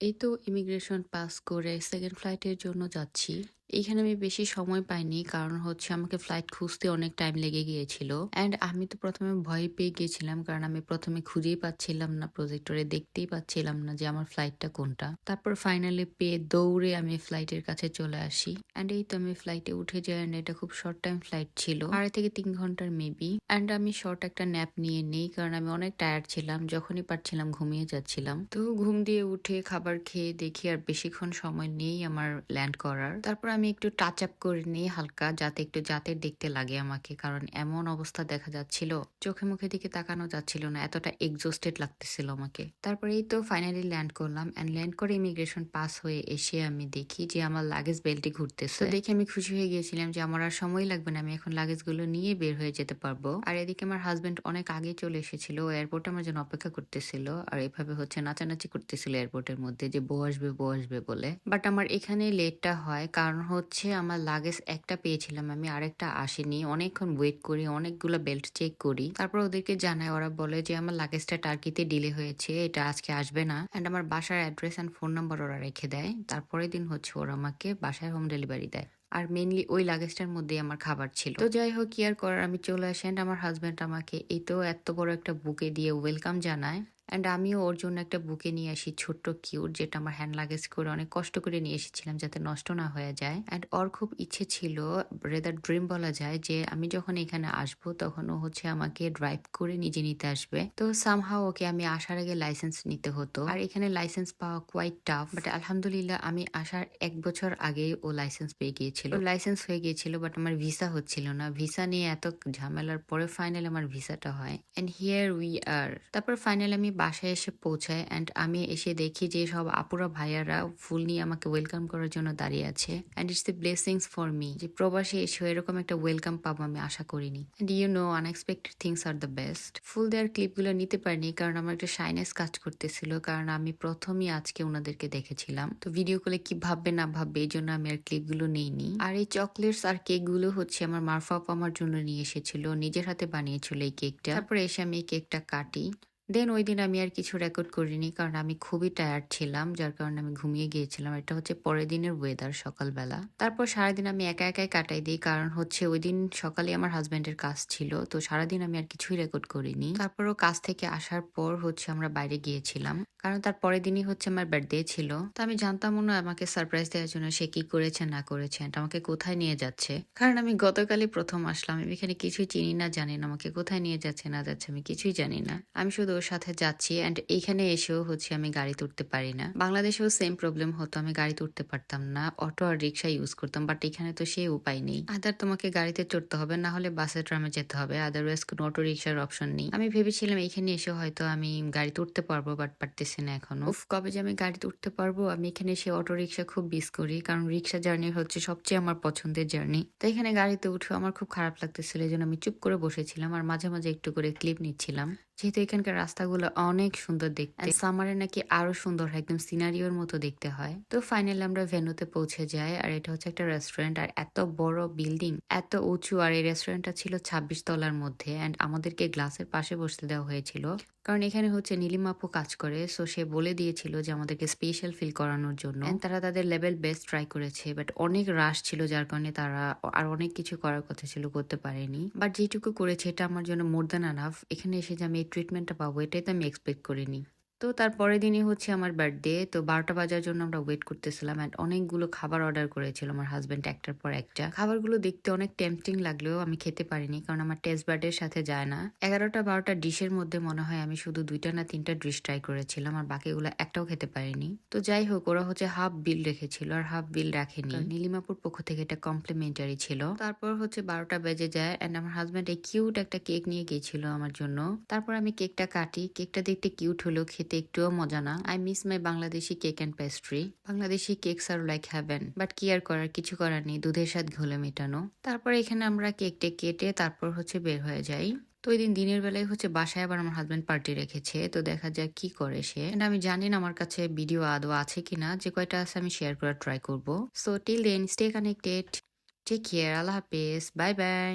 এই তো immigration pass করে সেকেন্ড ফ্লাইটের জন্য যাচ্ছি। এইখানে আমি বেশি সময় পাইনি, কারণ হচ্ছে আমাকে ফ্লাইট খুঁজতে অনেক টাইম লেগে গিয়েছিল। অ্যান্ড আমি তো প্রথমে ভয় পেয়ে গিয়েছিলাম, কারণ আমি প্রথমে খুঁজেই পাচ্ছিলাম না প্রজেক্টরে দেখতেই পাচ্ছিলাম না যে আমার ফ্লাইটটা কোনটা। তারপর ফাইনালি পেয়ে দৌড়ে আমি ফ্লাইটের কাছে চলে আসি। অ্যান্ড এই তো আমি ফ্লাইটে উঠে যাই অ্যান্ড এটা খুব শর্ট টাইম ফ্লাইট ছিল, আড়াই থেকে তিন ঘণ্টার মেবি অ্যান্ড আমি শর্ট একটা ন্যাপ নিয়ে নেই, কারণ আমি অনেক টায়ার্ড ছিলাম, যখনই পারছিলাম ঘুমিয়ে যাচ্ছিলাম। তো ঘুম দিয়ে উঠে খাবার খেয়ে দেখি আর বেশিক্ষণ সময় নেই আমার ল্যান্ড করার। তারপর আমি একটু টাচ আপ করে নিই হালকা, যাতে একটু জাতের দেখতে লাগে আমাকে। কারণ এমন অবস্থা দেখা যাচ্ছিল, চোখে মুখে দিকে তাকানো যাচ্ছিল না, এতটা এক্সস্টেড লাগতেছিল আমাকে। তারপরে এই তো ফাইনালি ল্যান্ড করলাম অ্যান্ড ল্যান্ড করে ইমিগ্রেশন পাস হয়ে এসে আমি দেখি যে আমার লাগেজ বেল্টে ঘুরতেছে। দেখে আমি খুশি হয়ে গিয়েছিলাম যে আমার আর সময় লাগবে না, আমি এখন লাগেজগুলো নিয়ে বের হয়ে যেতে পারব। আর এদিকে আমার হাজবেন্ড অনেক আগে চলে এসেছিল এয়ারপোর্ট আমার জন্য অপেক্ষা করতেছিল। আর এভাবে হচ্ছে নাচানাচি করতেছিল এয়ারপোর্টের মধ্যে যে বউ আসবে বলে। বাট আমার এখানে লেটটা হয়, কারণ হচ্ছে আমার লাগেজ একটা পেয়েছিলাম, আমি আরেকটা আসেনি। অনেকক্ষণ ওয়েট করি, অনেকগুলো বেল্ট চেক করি। তারপর ওদেরকে জানায় ওরা বলে যে আমার লাগেজটা টার্কিতে ডিলে হয়েছে, এটা আজকে আসবে না। অ্যান্ড আমার বাসার অ্যাড্রেস অ্যান্ড ফোন নাম্বার ওরা রেখে দেয়। তারপরের দিন হচ্ছে ওরা আমাকে বাসায় হোম ডেলিভারি দেয়। আর মেনলি ওই লাগেজটার মধ্যে আমার খাবার ছিল। তো যাই হোক, কি আর করার? আমি চলে আসি। আমার হাজব্যান্ড আমাকে, এই তো এত বড় একটা বুকে দিয়ে ওয়েলকাম জানায়। অ্যান্ড আমিও ওর জন্য একটা বুকে নিয়ে আসি, ছোট্ট কিউট যেটা আমার হ্যান্ড লাগেজ করে অনেক কষ্ট করে নিয়ে এসেছিলাম যাতে নষ্ট না হয়ে যায়। অ্যান্ড ওর খুব ইচ্ছে ছিল রেদার ড্রিম বলা যায়, যে আমি যখন এখানে আসব তখন ও হচ্ছে আমাকে ড্রাইভ করে নিজে নিতে আসবে। তো সামহাও ওকে আমি আসার আগে লাইসেন্স নিতে হতো। আর এখানে লাইসেন্স পাওয়া কোয়াইট টাফ বাট আলহামদুলিল্লাহ আমি আসার এক বছর আগে ও লাইসেন্স পেয়ে গিয়েছিল। লাইসেন্স হয়ে গিয়েছিল বাট আমার ভিসা হচ্ছিল না। ভিসা নিয়ে এত ঝামেলার পরে ফাইনাল আমার ভিসাটা হয়। অ্যান্ড হিয়ার উই আর তারপর ফাইনাল আমি বাসায় এসে পৌঁছায় অ্যান্ড আমি এসে দেখি যে সব আপুরা, ভাইয়ারা ফুল নিয়ে আমাকে ওয়েলকাম করার জন্য দাঁড়িয়ে আছে and it's the blessings for me যে প্রবাসে এসে এরকম একটা ওয়েলকাম পাবো আমি আশা করিনি। And you know unexpected things are the best ফুল দেওয়ার ক্লিপগুলো নিতে পারিনি কারণ আমার একটা শাইনেস কাজ করতেছিল, কারণ আমি প্রথমই আজকে ওনাদেরকে দেখেছিলাম। তো ভিডিও কলে কি ভাববে, না ভাববে, এই জন্য আমি আর ক্লিপগুলো নেইনি। আর এই চকলেটস আর কেকগুলো হচ্ছে আমার মারফাপ আমার জন্য নিয়ে এসেছিল, নিজের হাতে বানিয়েছিল এই কেকটা তারপরে এসে আমি এই কেকটা কাটি। দেন ওই দিন আমি আর কিছু রেকর্ড করিনি, কারণ আমি খুবই টায়ার্ড ছিলাম, যার কারণে আমি ঘুমিয়ে গিয়েছিলাম। এটা হচ্ছে পরের দিনের ওয়েদার সকালবেলা। তারপর সারাদিন আমি একা একাই কাটাই দিই, কারণ হচ্ছে ওই দিন সকালে আমার হাজবেন্ডের কাজ ছিল, তো সারাদিন আমি আর কিছুই রেকর্ড করিনি। তারপরও কাজ থেকে আসার পর হচ্ছে আমরা বাইরে গিয়েছিলাম, কারণ তার পরের দিনই হচ্ছে আমার বার্থডে ছিল। তো আমি জানতাম না আমাকে সারপ্রাইজ দেওয়ার জন্য সে কি করেছে, না করেছে আমাকে কোথায় নিয়ে যাচ্ছে। কারণ আমি গতকালই প্রথম আসলাম, আমি এখানে কিছুই চিনি না, জানি না আমাকে কোথায় নিয়ে যাচ্ছে, না যাচ্ছে, আমি কিছুই জানি না। আমি শুধু ওর সাথে যাচ্ছি অ্যান্ড এইখানে এসেও হচ্ছে আমি গাড়িতে উঠতে পারি না। বাংলাদেশেও সেম প্রবলেম হতো, আমি গাড়িতে উঠতে পারতাম না অটো আর রিক্সা ইউজ করতাম বাট এখানে তো সে উপায় নেই। আদার তোমাকে গাড়িতে চড়তে হবে, না হলে বাসে ট্রামে যেতে হবে আদারওয়াইজ কোনো অটো রিক্সার অপশন নেই। আমি ভেবেছিলাম এখানে এসে হয়তো আমি গাড়িতে উঠতে পারব বাট পারতেছি না এখনও। কবে যে আমি গাড়িতে উঠতে পারব, আমি এখানে এসে অটো রিক্সা খুব মিস করি, কারণ রিক্সা জার্নি হচ্ছে সবচেয়ে আমার পছন্দের জার্নি তো এখানে গাড়িতে উঠে আমার খুব খারাপ লাগতেছিল, এই জন্য আমি চুপ করে বসেছিলাম, আর মাঝে মাঝে একটু করে ক্লিপ নিচ্ছিলাম। যেহেতু এখানকার রাস্তাগুলো অনেক সুন্দর দেখতে। সামারে নাকি আরও সুন্দর হয়, একদম সিনারিওর মতো দেখতে হয়। তো ফাইনালি আমরা ভেনুতে পৌঁছে যাই, আর এটা হচ্ছে একটা রেস্টুরেন্ট আর এত বড় বিল্ডিং এত উঁচু, আর এই রেস্টুরেন্টটা ছিল ছাব্বিশ তলার মধ্যে অ্যান্ড আমাদেরকে গ্লাসের পাশে বসতে দেওয়া হয়েছিল। কারণ এখানে হচ্ছে নীলিমা আপু কাজ করে সো সে বলে দিয়েছিল যে আমাদেরকে স্পেশাল ফিল করানোর জন্য। তারা তাদের লেভেল বেস্ট ট্রাই করেছে বাট অনেক রাশ ছিল, যার কারণে তারা আর অনেক কিছু করার কথা ছিল, করতে পারেনি। বাট যেটুকু করেছে, এটা আমার জন্য মোর দ্যান আনাফ এখানে এসে যে আমি ট্রিটমেন্টটা পাবো এটাই তো আমি এক্সপেক্ট করিনি। তো তার পরের দিনই হচ্ছে আমার বার্থডে তো বারোটা বাজার জন্য আমরা ওয়েট করতেছিলাম অ্যান্ড অনেকগুলো খাবার অর্ডার করেছিল আমার হাজব্যান্ড একটার পর একটা। খাবারগুলো দেখতে অনেক টেম্পটিং লাগলেও আমি খেতে পারিনি কারণ আমার টেস্ট বার্ডের সাথে যায় না। এগারোটা বারোটা ডিশের মধ্যে মনে হয় আমি শুধু দুইটা না তিনটা ডিশ ট্রাই করেছিলাম আর বাকিগুলো একটাও খেতে পারিনি। তো যাই হোক ওরা হচ্ছে হাফ বিল রেখেছিল আর হাফ বিল রাখেনি। নীলিমাপুর পক্ষ থেকে এটা কমপ্লিমেন্টারি ছিল। তারপর হচ্ছে বারোটা বেজে যায় অ্যান্ড আমার হাজব্যান্ড এই কিউট একটা কেক নিয়ে গিয়েছিল আমার জন্য। তারপর আমি কেকটা কাটি। কেকটা দেখতে কিউট হলেও খেতে একটুও মজা না। I miss my Bangladeshi cake and pastry Bangladeshi cakes are like heaven but কি আর করার কিছু করার নেই, দুধের সাথে ঘোলে মেটানো। তারপর এখানে আমরা কেকটা কেটে তারপর হচ্ছে বের হয়ে যাই। তো ওই দিন দিনের বেলায় হচ্ছে বাসায় আবার আমার হাজব্যান্ড পার্টি রেখেছে, তো দেখা যাক কি করে সে। আমি জানি না আমার কাছে ভিডিও আদৌ আছে কিনা, যে কয়টা আছে আমি শেয়ার করার ট্রাই করব। So till then stay connected take care আল্লাহ হাফেজ বাই বাই